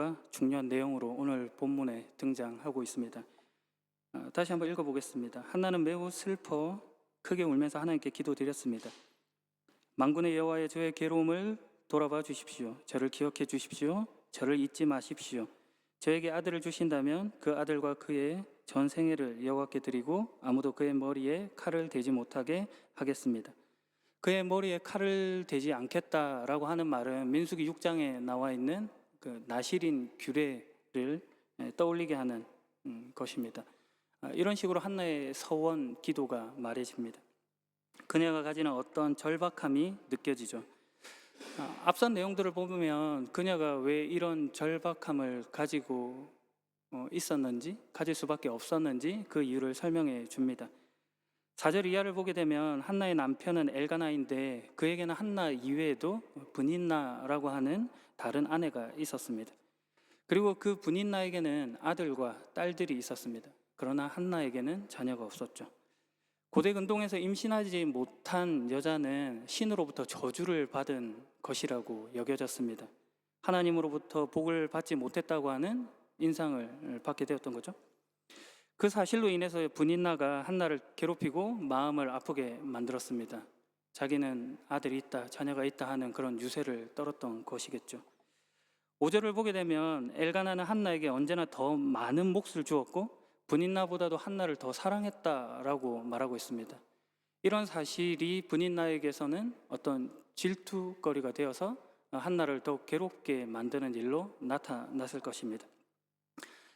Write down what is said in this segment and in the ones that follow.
기도가 중요한 내용으로 오늘 본문에 등장하고 있습니다. 아, 다시 한번 읽어보겠습니다. 한나는 매우 슬퍼 크게 울면서 하나님께 기도드렸습니다. 만군의 여호와의 저의 괴로움을 돌아봐 주십시오. 저를 기억해 주십시오. 저를 잊지 마십시오. 저에게 아들을 주신다면 그 아들과 그의 전 생애를 여호와께 드리고 아무도 그의 머리에 칼을 대지 못하게 하겠습니다. 그의 머리에 칼을 대지 않겠다라고 하는 말은 민수기 6장에 나와 있는 그 나실인 규례를 예, 떠올리게 하는 음, 것입니다. 아, 이런 식으로 한나의 서원 기도가 말해집니다. 그녀가 가지는 어떤 절박함이 느껴지죠. 아, 앞선 내용들을 보면 그녀가 왜 이런 절박함을 가지고 어, 있었는지, 가질 수밖에 없었는지 그 이유를 설명해 줍니다. 4절 이하를 보게 되면 한나의 남편은 엘가나인데 그에게는 한나 이외에도 분인나라고 하는 다른 아내가 있었습니다. 그리고 그 분인나에게는 아들과 딸들이 있었습니다. 그러나 한나에게는 자녀가 없었죠. 고대 근동에서 임신하지 못한 여자는 신으로부터 저주를 받은 것이라고 여겨졌습니다. 하나님으로부터 복을 받지 못했다고 하는 인상을 받게 되었던 거죠. 그 사실로 인해서 분인나가 한나를 괴롭히고 마음을 아프게 만들었습니다. 자기는 아들이 있다, 자녀가 있다 하는 그런 유세를 떨었던 것이겠죠. 5절을 보게 되면 엘가나는 한나에게 언제나 더 많은 몫을 주었고 분인나보다도 한나를 더 사랑했다라고 말하고 있습니다. 이런 사실이 분인나에게서는 어떤 질투거리가 되어서 한나를 더욱 괴롭게 만드는 일로 나타났을 것입니다.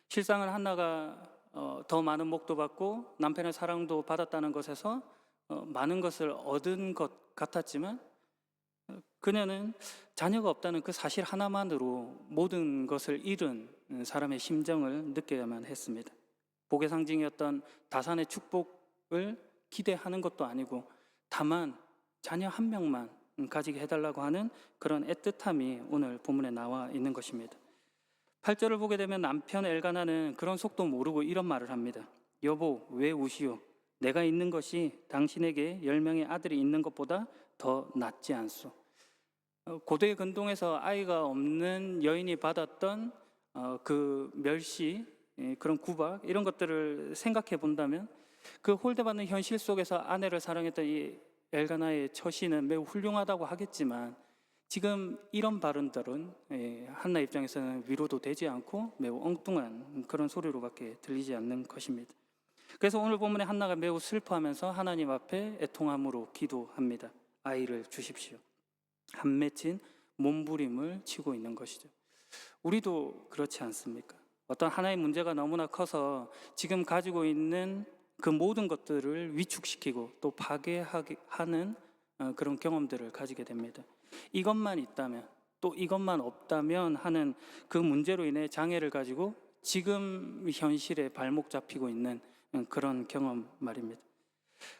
실상은 한나가 어, 더 많은 목도 받고 남편의 사랑도 받았다는 것에서 어, 많은 것을 얻은 것 같았지만 어, 그녀는 자녀가 없다는 그 사실 하나만으로 모든 것을 잃은 사람의 심정을 느껴야만 했습니다. 복의 상징이었던 다산의 축복을 기대하는 것도 아니고 다만 자녀 한 명만 가지게 해달라고 하는 그런 애틋함이 오늘 본문에 나와 있는 것입니다. 8절을 보게 되면 남편 엘가나는 그런 속도 모르고 이런 말을 합니다. 여보, 왜 우시오? 내가 있는 것이 당신에게 열 명의 아들이 있는 것보다 더 낫지 않소. 어, 고대 근동에서 아이가 없는 여인이 받았던 어, 그 멸시, 예, 그런 구박 이런 것들을 생각해 본다면 그 홀대받는 현실 속에서 아내를 사랑했던 이 엘가나의 처신은 매우 훌륭하다고 하겠지만 지금 이런 발언들은 예, 한나 입장에서는 위로도 되지 않고 매우 엉뚱한 그런 소리로밖에 들리지 않는 것입니다. 그래서 오늘 본문에 한나가 매우 슬퍼하면서 하나님 앞에 애통함으로 기도합니다. 아이를 주십시오. 한 맺힌 몸부림을 치고 있는 것이죠. 우리도 그렇지 않습니까? 어떤 하나의 문제가 너무나 커서 지금 가지고 있는 그 모든 것들을 위축시키고 또 파괴하는 어, 그런 경험들을 가지게 됩니다. 이것만 있다면 또 이것만 없다면 하는 그 문제로 인해 장애를 가지고 지금 현실에 발목 잡히고 있는 그런 경험 말입니다.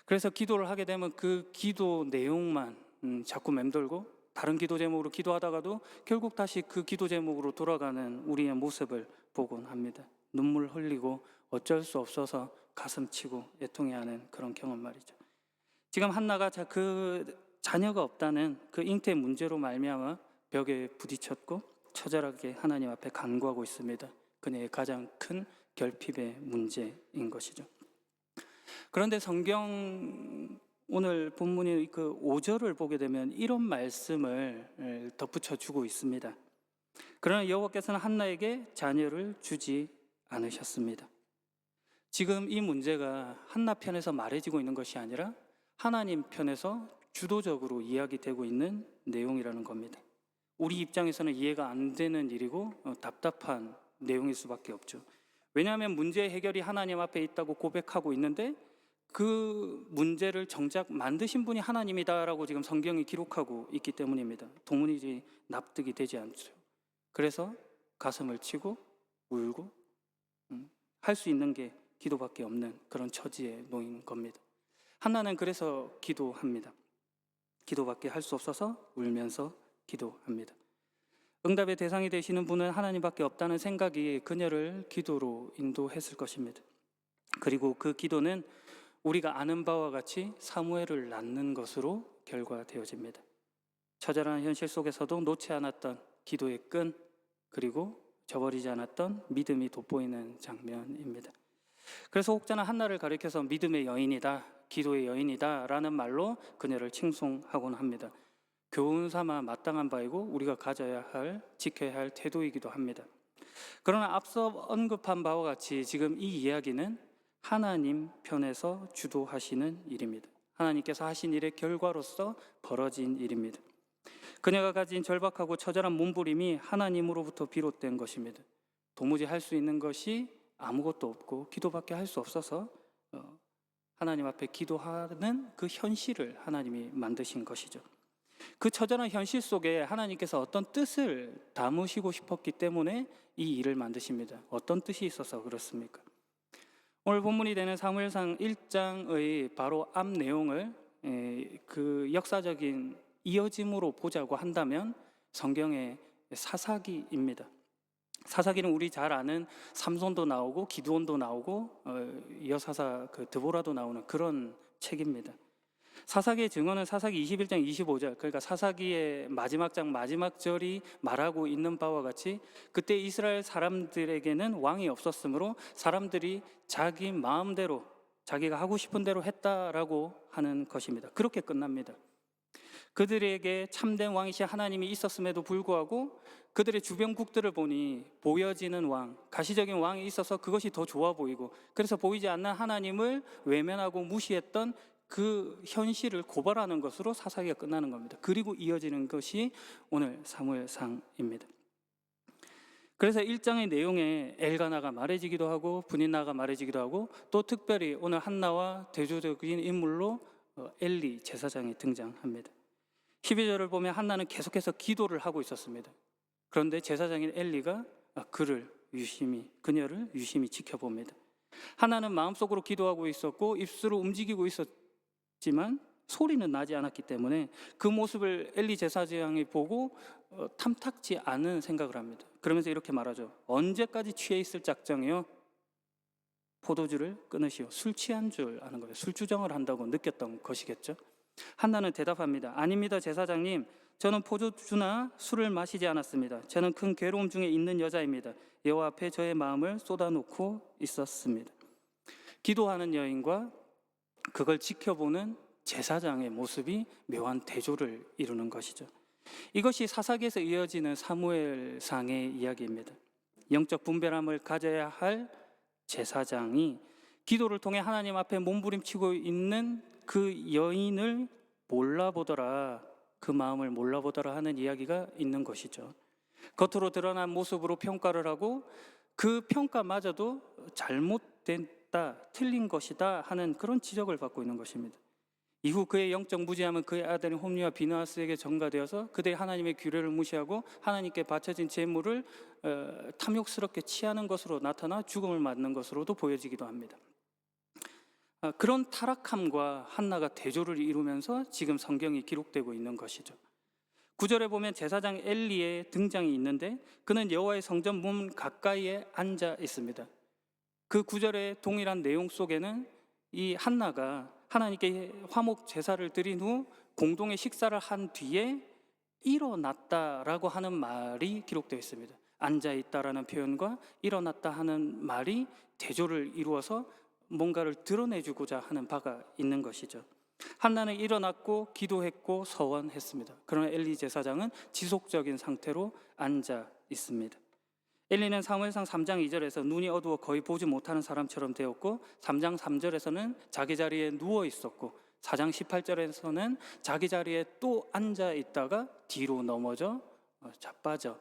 그래서 기도를 하게 되면 그 기도 내용만 음, 자꾸 맴돌고 다른 기도 제목으로 기도하다가도 결국 다시 그 기도 제목으로 돌아가는 우리의 모습을 보곤 합니다. 눈물 흘리고 어쩔 수 없어서 가슴 치고 애통해하는 그런 경험 말이죠. 지금 한나가 그 자녀가 없다는 그 잉태 문제로 말미암아 벽에 부딪혔고 처절하게 하나님 앞에 간구하고 있습니다. 그녀의 가장 큰 결핍의 문제인 것이죠. 그런데 성경 오늘 본문의 그 5절을 보게 되면 이런 말씀을 덧붙여 주고 있습니다. 그러나 여호와께서는 한나에게 자녀를 주지 않으셨습니다. 지금 이 문제가 한나 편에서 말해지고 있는 것이 아니라 하나님 편에서 주도적으로 이야기되고 있는 내용이라는 겁니다. 우리 입장에서는 이해가 안 되는 일이고 어, 답답한 내용일 수밖에 없죠. 왜냐하면 문제 해결이 하나님 앞에 있다고 고백하고 있는데 그 문제를 정작 만드신 분이 하나님이다라고 지금 성경이 기록하고 있기 때문입니다. 도무지 납득이 되지 않죠. 그래서 가슴을 치고 울고 음, 할수 있는 게 기도밖에 없는 그런 처지에 놓인 겁니다. 한나는 그래서 기도합니다. 기도밖에 할 수 없어서 울면서 기도합니다. 응답의 대상이 되시는 분은 하나님밖에 없다는 생각이 그녀를 기도로 인도했을 것입니다. 그리고 그 기도는 우리가 아는 바와 같이 사무엘을 낳는 것으로 결과되어집니다. 처절한 현실 속에서도 놓지 않았던 기도의 끈 그리고 저버리지 않았던 믿음이 돋보이는 장면입니다. 그래서 혹자는 한나를 가리켜서 믿음의 여인이다, 기도의 여인이다 라는 말로 그녀를 칭송하곤 합니다. 교훈 삼아 마땅한 바이고 우리가 가져야 할 지켜야 할 태도이기도 합니다. 그러나 앞서 언급한 바와 같이 지금 이 이야기는 하나님 편에서 주도하시는 일입니다. 하나님께서 하신 일의 결과로서 벌어진 일입니다. 그녀가 가진 절박하고 처절한 몸부림이 하나님으로부터 비롯된 것입니다. 도무지 할 수 있는 것이 아무것도 없고 기도밖에 할 수 없어서 어, 하나님 앞에 기도하는 그 현실을 하나님이 만드신 것이죠. 그 처절한 현실 속에 하나님께서 어떤 뜻을 담으시고 싶었기 때문에 이 일을 만드십니다. 어떤 뜻이 있어서 그렇습니까? 오늘 본문이 되는 사무엘상 1장의 바로 앞 내용을 에, 그 역사적인 이어짐으로 보자고 한다면 성경의 사사기입니다. 사사기는 우리 잘 아는 삼손도 나오고 기드온도 나오고 어, 여사사 그 드보라도 나오는 그런 책입니다. 사사기의 증언은 사사기 21장 25절 그러니까 사사기의 마지막 장 마지막 절이 말하고 있는 바와 같이 그때 이스라엘 사람들에게는 왕이 없었으므로 사람들이 자기 마음대로 자기가 하고 싶은 대로 했다라고 하는 것입니다. 그렇게 끝납니다. 그들에게 참된 왕이신 하나님이 있었음에도 불구하고 그들의 주변국들을 보니 보여지는 왕, 가시적인 왕이 있어서 그것이 더 좋아 보이고 그래서 보이지 않는 하나님을 외면하고 무시했던 그 현실을 고발하는 것으로 사사기가 끝나는 겁니다. 그리고 이어지는 것이 오늘 사무엘상입니다. 그래서 일장의 내용에 엘가나가 말해지기도 하고 분인나가 말해지기도 하고 또 특별히 오늘 한나와 대조적인 인물로 어, 엘리 제사장이 등장합니다. 12절을 보면 한나는 계속해서 기도를 하고 있었습니다. 그런데 제사장인 엘리가 그를 유심히 그녀를 유심히 지켜봅니다. 하나는 마음속으로 기도하고 있었고 입술로 움직이고 있었 지만 소리는 나지 않았기 때문에 그 모습을 엘리 제사장이 보고 어, 탐탁지 않은 생각을 합니다. 그러면서 이렇게 말하죠. 언제까지 취해 있을 작정이요? 포도주를 끊으시오. 술 취한 줄 아는 거예요. 술주정을 한다고 느꼈던 것이겠죠. 한나는 대답합니다. 아닙니다, 제사장님. 저는 포도주나 술을 마시지 않았습니다. 저는 큰 괴로움 중에 있는 여자입니다. 여호와 앞에 저의 마음을 쏟아놓고 있었습니다. 기도하는 여인과 그걸 지켜보는 제사장의 모습이 묘한 대조를 이루는 것이죠. 이것이 사사기에서 이어지는 사무엘상의 이야기입니다. 영적 분별함을 가져야 할 제사장이 기도를 통해 하나님 앞에 몸부림치고 있는 그 여인을 몰라보더라, 그 마음을 몰라보더라 하는 이야기가 있는 것이죠. 겉으로 드러난 모습으로 평가를 하고 그 평가마저도 잘못 됐다, 틀린 것이다 하는 그런 지적을 받고 있는 것입니다. 이후 그의 영적 무지함은 그의 아들인 홈리와 비나스에게 전가되어서 그들이 하나님의 규례를 무시하고 하나님께 바쳐진 재물을 어, 탐욕스럽게 취하는 것으로 나타나 죽음을 맞는 것으로도 보여지기도 합니다. 아, 그런 타락함과 한나가 대조를 이루면서 지금 성경이 기록되고 있는 것이죠. 구절에 보면 제사장 엘리의 등장이 있는데 그는 여호와의 성전 문 가까이에 앉아 있습니다. 그 구절의 동일한 내용 속에는 이 한나가 하나님께 화목 제사를 드린 후 공동의 식사를 한 뒤에 일어났다라고 하는 말이 기록되어 있습니다. 앉아 있다라는 표현과 일어났다 하는 말이 대조를 이루어서 뭔가를 드러내주고자 하는 바가 있는 것이죠. 한나는 일어났고 기도했고 서원했습니다. 그러나 엘리 제사장은 지속적인 상태로 앉아 있습니다. 엘리는 사무엘상 3장 2절에서 눈이 어두워 거의 보지 못하는 사람처럼 되었고 3장 3절에서는 자기 자리에 누워 있었고 4장 18절에서는 자기 자리에 또 앉아 있다가 뒤로 넘어져 어, 자빠져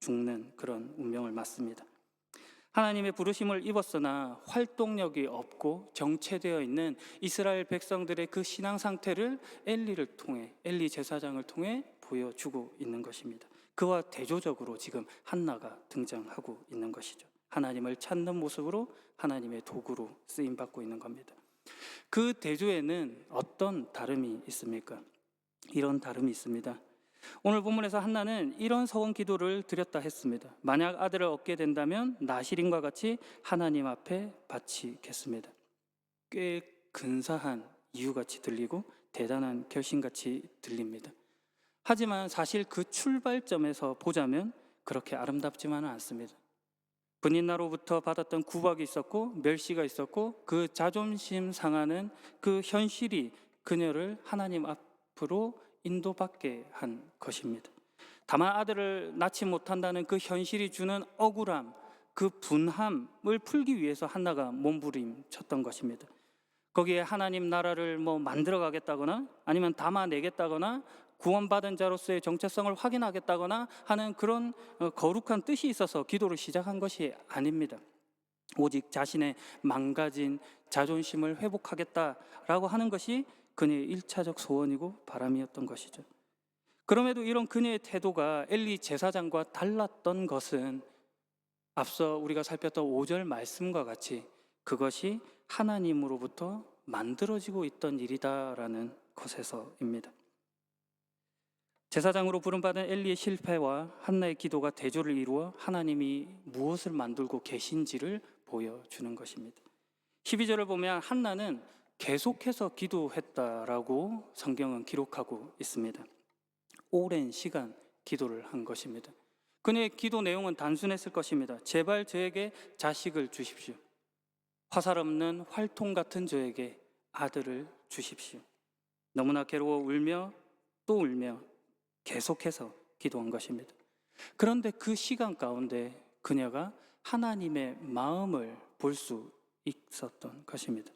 죽는 그런 운명을 맞습니다. 하나님의 부르심을 입었으나 활동력이 없고 정체되어 있는 이스라엘 백성들의 그 신앙 상태를 엘리를 통해 엘리 제사장을 통해 보여주고 있는 것입니다. 그와 대조적으로 지금 한나가 등장하고 있는 것이죠. 하나님을 찾는 모습으로 하나님의 도구로 쓰임 받고 있는 겁니다. 그 대조에는 어떤 다름이 있습니까? 이런 다름이 있습니다. 오늘 본문에서 한나는 이런 서원 기도를 드렸다 했습니다. 만약 아들을 얻게 된다면 나시린과 같이 하나님 앞에 바치겠습니다. 꽤 근사한 이유같이 들리고 대단한 결심같이 들립니다. 하지만 사실 그 출발점에서 보자면 그렇게 아름답지만은 않습니다. 분인나로부터 받았던 구박이 있었고 멸시가 있었고 그 자존심 상하는 그 현실이 그녀를 하나님 앞으로 인도받게 한 것입니다. 다만 아들을 낳지 못한다는 그 현실이 주는 억울함, 그 분함을 풀기 위해서 한나가 몸부림쳤던 것입니다. 거기에 하나님 나라를 뭐 만들어 가겠다거나 아니면 담아내겠다거나 구원받은 자로서의 정체성을 확인하겠다거나 하는 그런 어, 거룩한 뜻이 있어서 기도를 시작한 것이 아닙니다. 오직 자신의 망가진 자존심을 회복하겠다라고 하는 것이 그녀의 일차적 소원이고 바람이었던 것이죠. 그럼에도 이런 그녀의 태도가 엘리 제사장과 달랐던 것은 앞서 우리가 살폈던 5절 말씀과 같이 그것이 하나님으로부터 만들어지고 있던 일이다라는 것에서입니다. 제사장으로 부름받은 엘리의 실패와 한나의 기도가 대조를 이루어 하나님이 무엇을 만들고 계신지를 보여주는 것입니다. 12절을 보면 한나는 계속해서 기도했다라고 성경은 기록하고 있습니다. 오랜 시간 기도를 한 것입니다. 그녀의 기도 내용은 단순했을 것입니다. 제발 저에게 자식을 주십시오. 화살 없는 활통 같은 저에게 아들을 주십시오. 너무나 괴로워 울며 또 울며 계속해서 기도한 것입니다. 그런데 그 시간 가운데 그녀가 하나님의 마음을 볼 수 있었던 것입니다.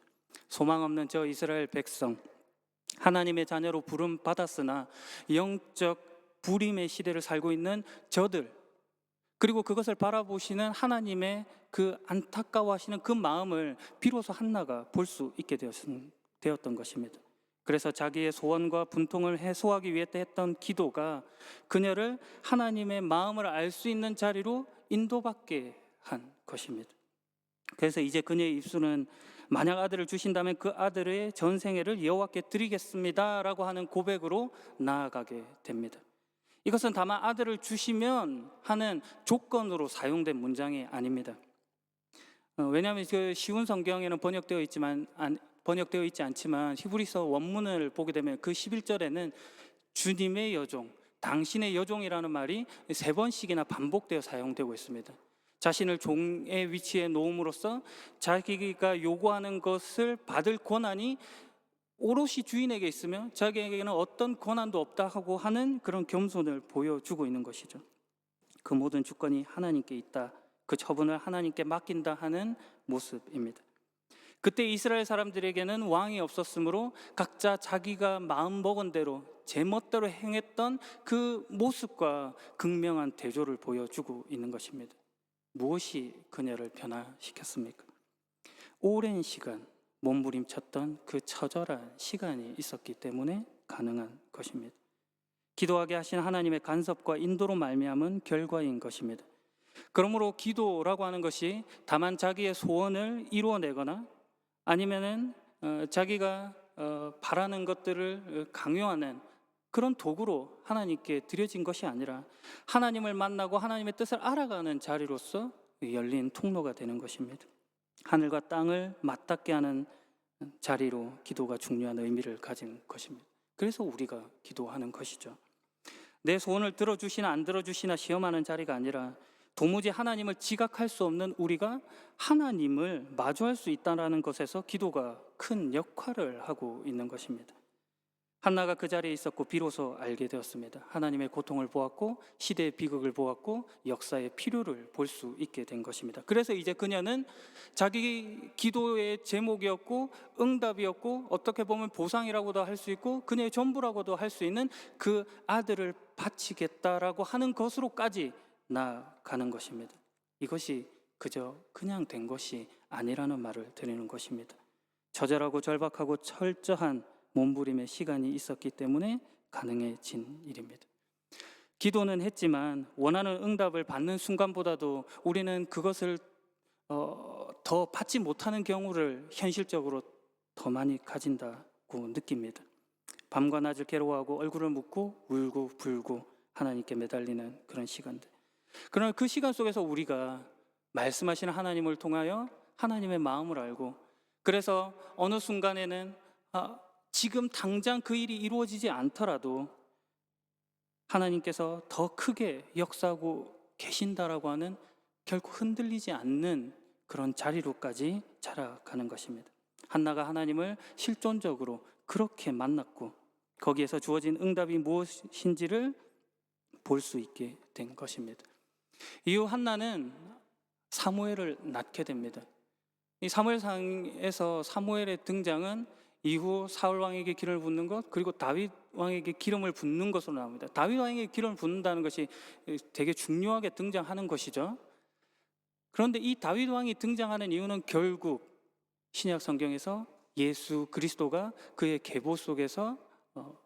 소망 없는 저 이스라엘 백성, 하나님의 자녀로 부름 받았으나 영적 불임의 시대를 살고 있는 저들, 그리고 그것을 바라보시는 하나님의 그 안타까워하시는 그 마음을 비로소 한나가 볼 수 있게 되었던 것입니다. 그래서 자기의 소원과 분통을 해소하기 위해 했던 기도가 그녀를 하나님의 마음을 알 수 있는 자리로 인도받게 한 것입니다. 그래서 이제 그녀의 입술은 만약 아들을 주신다면 그 아들의 전생애를 여호와께 드리겠습니다라고 하는 고백으로 나아가게 됩니다. 이것은 다만 아들을 주시면 하는 조건으로 사용된 문장이 아닙니다. 어, 왜냐하면 그 쉬운 성경에는 번역되어 있지만 번역되어 있지 않지만 히브리서 원문을 보게 되면 그 11절에는 주님의 여종, 당신의 여종이라는 말이 세 번씩이나 반복되어 사용되고 있습니다. 자신을 종의 위치에 놓음으로써 자기가 요구하는 것을 받을 권한이 오롯이 주인에게 있으며 자기에게는 어떤 권한도 없다 하고 하는 그런 겸손을 보여주고 있는 것이죠. 그 모든 주권이 하나님께 있다. 그 처분을 하나님께 맡긴다 하는 모습입니다. 그때 이스라엘 사람들에게는 왕이 없었으므로 각자 자기가 마음 먹은 대로 제멋대로 행했던 그 모습과 극명한 대조를 보여주고 있는 것입니다. 무엇이 그녀를 변화시켰습니까? 오랜 시간 몸부림쳤던 그 처절한 시간이 있었기 때문에 가능한 것입니다. 기도하게 하신 하나님의 간섭과 인도로 말미암은 결과인 것입니다. 그러므로 기도라고 하는 것이 다만 자기의 소원을 이루어내거나 아니면은 어, 자기가 어, 바라는 것들을 강요하는 그런 도구로 하나님께 드려진 것이 아니라 하나님을 만나고 하나님의 뜻을 알아가는 자리로서 열린 통로가 되는 것입니다. 하늘과 땅을 맞닿게 하는 자리로 기도가 중요한 의미를 가진 것입니다. 그래서 우리가 기도하는 것이죠. 내 소원을 들어주시나 안 들어주시나 시험하는 자리가 아니라 도무지 하나님을 지각할 수 없는 우리가 하나님을 마주할 수 있다는 것에서 기도가 큰 역할을 하고 있는 것입니다. 한나가 그 자리에 있었고 비로소 알게 되었습니다. 하나님의 고통을 보았고 시대의 비극을 보았고 역사의 필요를 볼 수 있게 된 것입니다. 그래서 이제 그녀는 자기 기도의 제목이었고 응답이었고 어떻게 보면 보상이라고도 할 수 있고 그녀의 전부라고도 할 수 있는 그 아들을 바치겠다라고 하는 것으로까지 나가는 것입니다. 이것이 그저 그냥 된 것이 아니라는 말을 드리는 것입니다. 처절하고 절박하고 철저한 몸부림의 시간이 있었기 때문에 가능해진 일입니다. 기도는 했지만 원하는 응답을 받는 순간보다도 우리는 그것을 어, 더 받지 못하는 경우를 현실적으로 더 많이 가진다고 느낍니다. 밤과 낮을 괴로워하고 얼굴을 묻고 울고 불고 하나님께 매달리는 그런 시간들. 그러나 그 시간 속에서 우리가 말씀하시는 하나님을 통하여 하나님의 마음을 알고 그래서 어느 순간에는 아, 지금 당장 그 일이 이루어지지 않더라도 하나님께서 더 크게 역사하고 계신다라고 하는 결코 흔들리지 않는 그런 자리로까지 자라가는 것입니다. 한나가 하나님을 실존적으로 그렇게 만났고 거기에서 주어진 응답이 무엇인지를 볼 수 있게 된 것입니다. 이후 한나는 사무엘을 낳게 됩니다. 이 사무엘상에서 사무엘의 등장은 이후 사울 왕에게 기름을 붓는 것 그리고 다윗 왕에게 기름을 붓는 것으로 나옵니다. 다윗 왕에게 기름을 붓는다는 것이 되게 중요하게 등장하는 것이죠. 그런데 이 다윗 왕이 등장하는 이유는 결국 신약 성경에서 예수 그리스도가 그의 계보 속에서 어,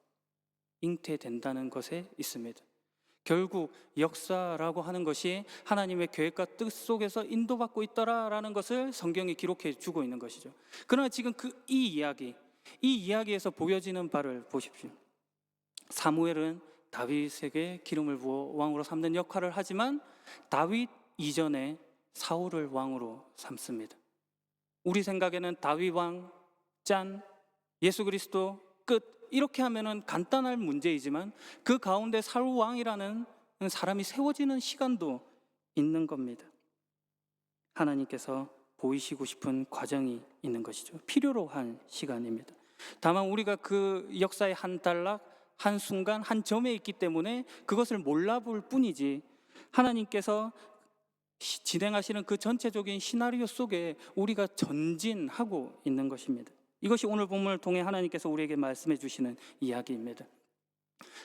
잉태된다는 것에 있습니다. 결국 역사라고 하는 것이 하나님의 계획과 뜻 속에서 인도받고 있더라라는 것을 성경이 기록해 주고 있는 것이죠. 그러나 지금 그 이 이야기, 이 이야기에서 보여지는 바를 보십시오. 사무엘은 다윗에게 기름을 부어 왕으로 삼는 역할을 하지만 다윗 이전에 사울을 왕으로 삼습니다. 우리 생각에는 다윗 왕, 짠, 예수 그리스도 끝 이렇게 하면은 간단할 문제이지만 그 가운데 사울 왕이라는 사람이 세워지는 시간도 있는 겁니다. 하나님께서 보이시고 싶은 과정이 있는 것이죠. 필요로 한 시간입니다. 다만 우리가 그 역사의 한 단락, 한 순간, 한 점에 있기 때문에 그것을 몰라볼 뿐이지 하나님께서 시- 진행하시는 그 전체적인 시나리오 속에 우리가 전진하고 있는 것입니다. 이것이 오늘 본문을 통해 하나님께서 우리에게 말씀해 주시는 이야기입니다.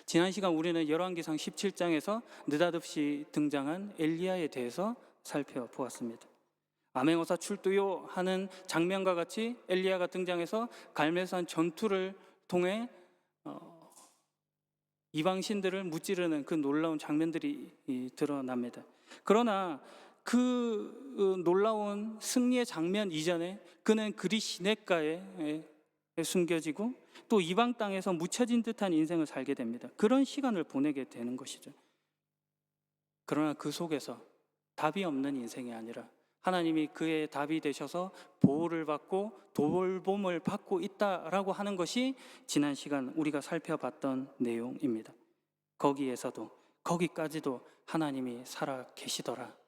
지난 시간 우리는 열왕기상 17장에서 느닷없이 등장한 엘리야에 대해서 살펴보았습니다. 아멘오사 출두요 하는 장면과 같이 엘리야가 등장해서 갈멜산 전투를 통해 어, 이방 신들을 무찌르는 그 놀라운 장면들이 이, 드러납니다. 그러나 그 어, 놀라운 승리의 장면 이전에 그는 그리 시냇가에 에, 숨겨지고 또 이방 땅에서 묻혀진 듯한 인생을 살게 됩니다. 그런 시간을 보내게 되는 것이죠. 그러나 그 속에서 답이 없는 인생이 아니라 하나님이 그의 답이 되셔서 보호를 받고 돌봄을 받고 있다라고 하는 것이 지난 시간 우리가 살펴봤던 내용입니다. 거기에서도 거기까지도 하나님이 살아 계시더라.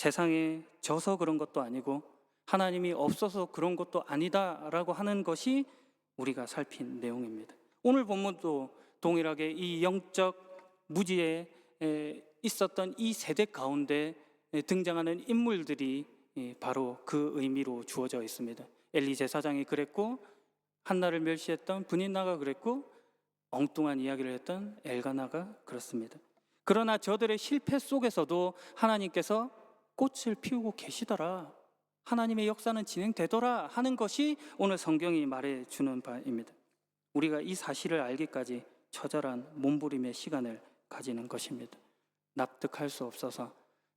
세상에 져서 그런 것도 아니고 하나님이 없어서 그런 것도 아니다라고 하는 것이 우리가 살핀 내용입니다. 오늘 본문도 동일하게 이 영적 무지에 에, 있었던 이 세대 가운데 에, 등장하는 인물들이 예, 바로 그 의미로 주어져 있습니다. 엘리 제사장이 그랬고 한나를 멸시했던 분인나가 그랬고 엉뚱한 이야기를 했던 엘가나가 그렇습니다. 그러나 저들의 실패 속에서도 하나님께서 꽃을 피우고 계시더라. 하나님의 역사는 진행되더라 하는 것이 오늘 성경이 말해 주는 바입니다. 우리가 이 사실을 알기까지 처절한 몸부림의 시간을 가지는 것입니다. 납득할 수 없어서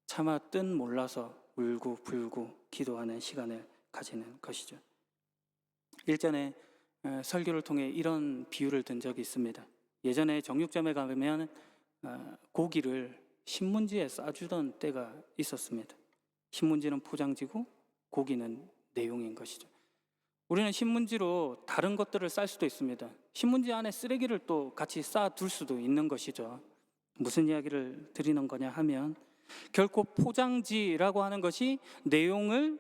차마 뜻 몰라서 울고 불고 기도하는 시간을 가지는 것이죠. 일전에 어, 설교를 통해 이런 비유를 든 적이 있습니다. 예전에 정육점에 가면 어, 고기를 신문지에 싸주던 때가 있었습니다. 신문지는 포장지고 고기는 내용인 것이죠. 우리는 신문지로 다른 것들을 쌀 수도 있습니다. 신문지 안에 쓰레기를 또 같이 쌓아둘 수도 있는 것이죠. 무슨 이야기를 드리는 거냐 하면 결코 포장지라고 하는 것이 내용을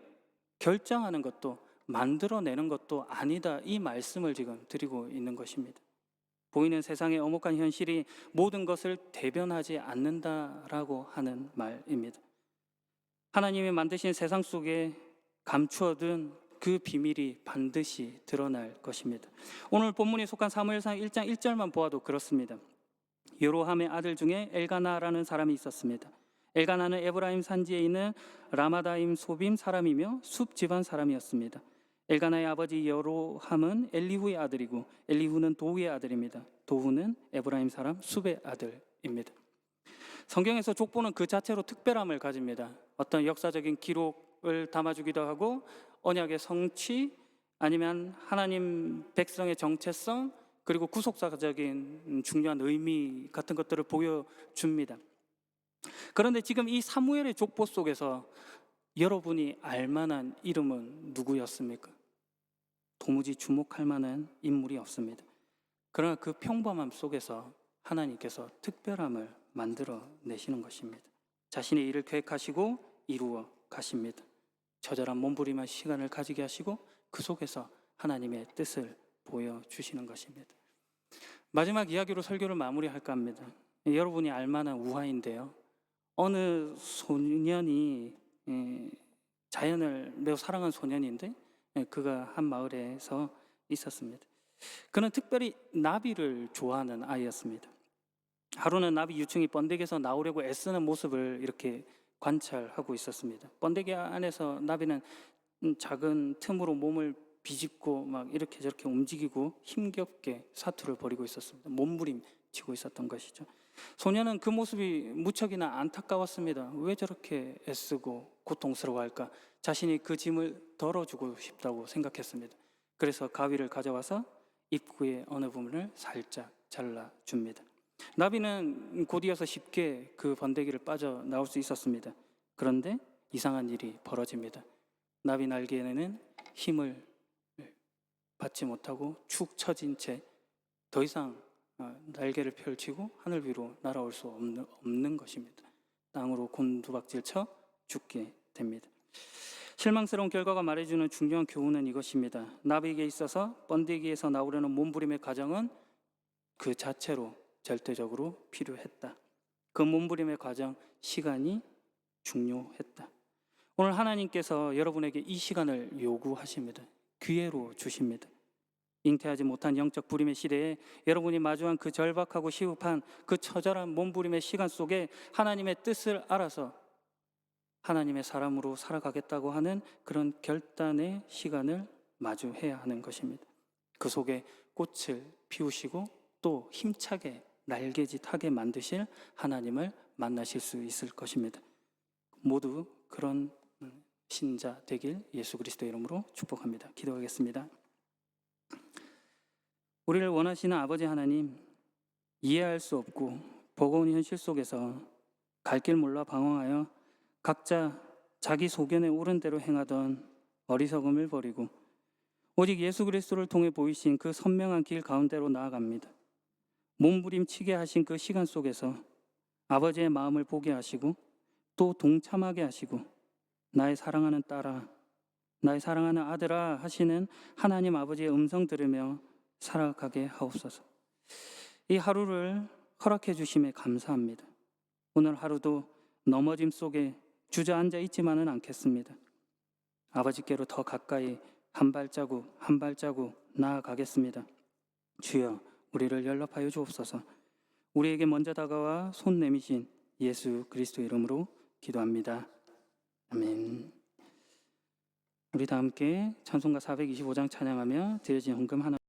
결정하는 것도 만들어내는 것도 아니다. 이 말씀을 지금 드리고 있는 것입니다. 보이는 세상의 엄혹한 현실이 모든 것을 대변하지 않는다라고 하는 말입니다. 하나님이 만드신 세상 속에 감추어둔 그 비밀이 반드시 드러날 것입니다. 오늘 본문이 속한 사무엘상 1장 1절만 보아도 그렇습니다. 여로함의 아들 중에 엘가나라는 사람이 있었습니다. 엘가나는 에브라임 산지에 있는 라마다임 소빔 사람이며 숲 집안 사람이었습니다. 엘가나의 아버지 여로함은 엘리후의 아들이고 엘리후는 도우의 아들입니다. 도우는 에브라임 사람 숲의 아들입니다. 성경에서 족보는 그 자체로 특별함을 가집니다. 어떤 역사적인 기록을 담아주기도 하고 언약의 성취 아니면 하나님 백성의 정체성 그리고 구속사적인 중요한 의미 같은 것들을 보여줍니다. 그런데 지금 이 사무엘의 족보 속에서 여러분이 알만한 이름은 누구였습니까? 도무지 주목할 만한 인물이 없습니다. 그러나 그 평범함 속에서 하나님께서 특별함을 만들어 내시는 것입니다. 자신의 일을 계획하시고 이루어 가십니다. 처절한 몸부림한 시간을 가지게 하시고 그 속에서 하나님의 뜻을 보여주시는 것입니다. 마지막 이야기로 설교를 마무리할까 합니다. 여러분이 알만한 우화인데요. 어느 소년이 예, 자연을 매우 사랑한 소년인데 예, 그가 한 마을에서 있었습니다. 그는 특별히 나비를 좋아하는 아이였습니다. 하루는 나비 유충이 번데기에서 나오려고 애쓰는 모습을 이렇게 관찰하고 있었습니다. 번데기 안에서 나비는 음, 작은 틈으로 몸을 비집고 막 이렇게 저렇게 움직이고 힘겹게 사투를 벌이고 있었습니다. 몸부림 치고 있었던 것이죠. 소녀는 그 모습이 무척이나 안타까웠습니다. 왜 저렇게 애쓰고 고통스러워할까? 자신이 그 짐을 덜어주고 싶다고 생각했습니다. 그래서 가위를 가져와서 입구의 어느 부분을 살짝 잘라 줍니다. 나비는 곧이어서 쉽게 그 번데기를 빠져 나올 수 있었습니다. 그런데 이상한 일이 벌어집니다. 나비 날개에는 힘을 받지 못하고 축 처진 채 더 이상 어, 날개를 펼치고 하늘 위로 날아올 수 없는, 없는 것입니다. 땅으로 곤두박질 쳐 죽게 됩니다. 실망스러운 결과가 말해주는 중요한 교훈은 이것입니다. 나비에게 있어서 번데기에서 나오려는 몸부림의 과정은 그 자체로 절대적으로 필요했다. 그 몸부림의 과정, 시간이 중요했다. 오늘 하나님께서 여러분에게 이 시간을 요구하십니다. 기회로 주십니다. 잉태하지 못한 영적 부림의 시대에 여러분이 마주한 그 절박하고 시급한 그 처절한 몸부림의 시간 속에 하나님의 뜻을 알아서 하나님의 사람으로 살아가겠다고 하는 그런 결단의 시간을 마주해야 하는 것입니다. 그 속에 꽃을 피우시고 또 힘차게 날개짓하게 만드실 하나님을 만나실 수 있을 것입니다. 모두 그런 신자 되길 예수 그리스도 이름으로 축복합니다. 기도하겠습니다. 우리를 원하시는 아버지 하나님 이해할 수 없고 버거운 현실 속에서 갈 길 몰라 방황하여 각자 자기 소견에 옳은 대로 행하던 어리석음을 버리고 오직 예수 그리스도를 통해 보이신 그 선명한 길 가운데로 나아갑니다. 몸부림치게 하신 그 시간 속에서 아버지의 마음을 보게 하시고 또 동참하게 하시고 나의 사랑하는 딸아 나의 사랑하는 아들아 하시는 하나님 아버지의 음성 들으며 살아가게 하옵소서. 이 하루를 허락해 주심에 감사합니다. 오늘 하루도 넘어짐 속에 주저앉아 있지만은 않겠습니다. 아버지께로 더 가까이 한 발자국 한 발자국 나아가겠습니다. 주여 우리를 연락하여 주옵소서. 우리에게 먼저 다가와 손 내미신 예수 그리스도 이름으로 기도합니다. 아멘. 우리 다 함께 찬송가 425장 찬양하며 드려진 헌금 하나